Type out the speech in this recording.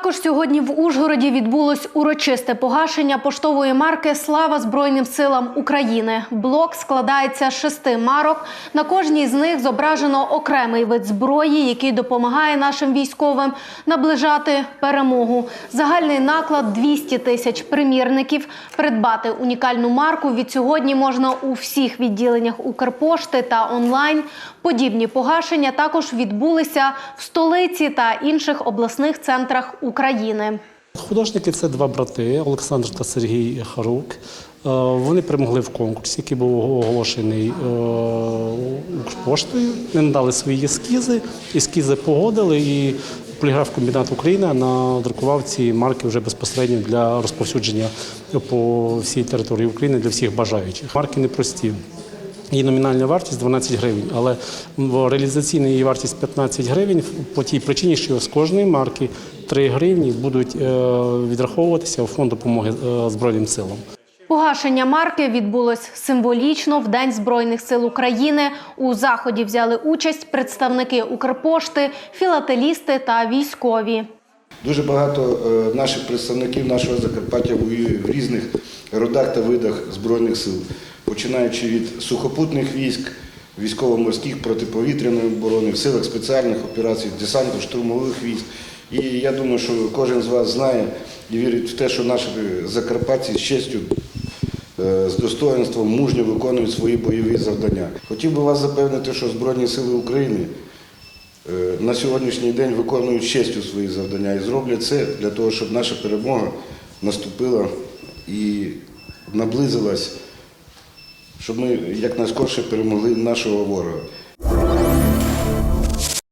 Також сьогодні в Ужгороді відбулось урочисте погашення поштової марки Слава Збройним силам України. Блок складається з шести марок. На кожній з них зображено окремий вид зброї, який допомагає нашим військовим наближати перемогу. Загальний наклад 200 тисяч примірників. Придбати унікальну марку від сьогодні можна у всіх відділеннях Укрпошти та онлайн. Подібні погашення також відбулися в столиці та інших обласних центрах України. Художники це два брати Олександр та Сергій Харук. Е, Вони перемогли в конкурсі, який був оголошений е, Укрпоштою. Вони надали свої ескізи, ескізи погодили і поліграф-комбінат Україна надрукував ці марки вже безпосередньо для розповсюдження по всій території України для всіх бажаючих. Марки непрості. Її номінальна вартість 12 гривень, але реалізаційна її вартість 15 гривень по тій причині, що з кожної марки 3 гривні будуть е, відраховуватися у фонд допомоги е, Збройним силам. Погашення марки відбулось символічно в День Збройних сил України. У заході взяли участь представники Укрпошти, філателісти та військові. Дуже багато е, наших представників нашого Закарпаття воює в різних родах та видах Збройних сил, починаючи від сухопутних військ, військово-морських протиповітряної оборони, в силах спеціальних операцій, десанту, штурмових військ. І я думаю, що кожен з вас знає і вірить в те, що наші закарпатці з честю, е, з достоинством мужньо виконують свої бойові завдання. Хотів би вас запевнити, що Збройні сили України е, на сьогоднішній день виконують честю свої завдання і зроблять це для того, щоб наша перемога наступила і наблизилась, щоб ми якнайскорше перемогли нашого ворога.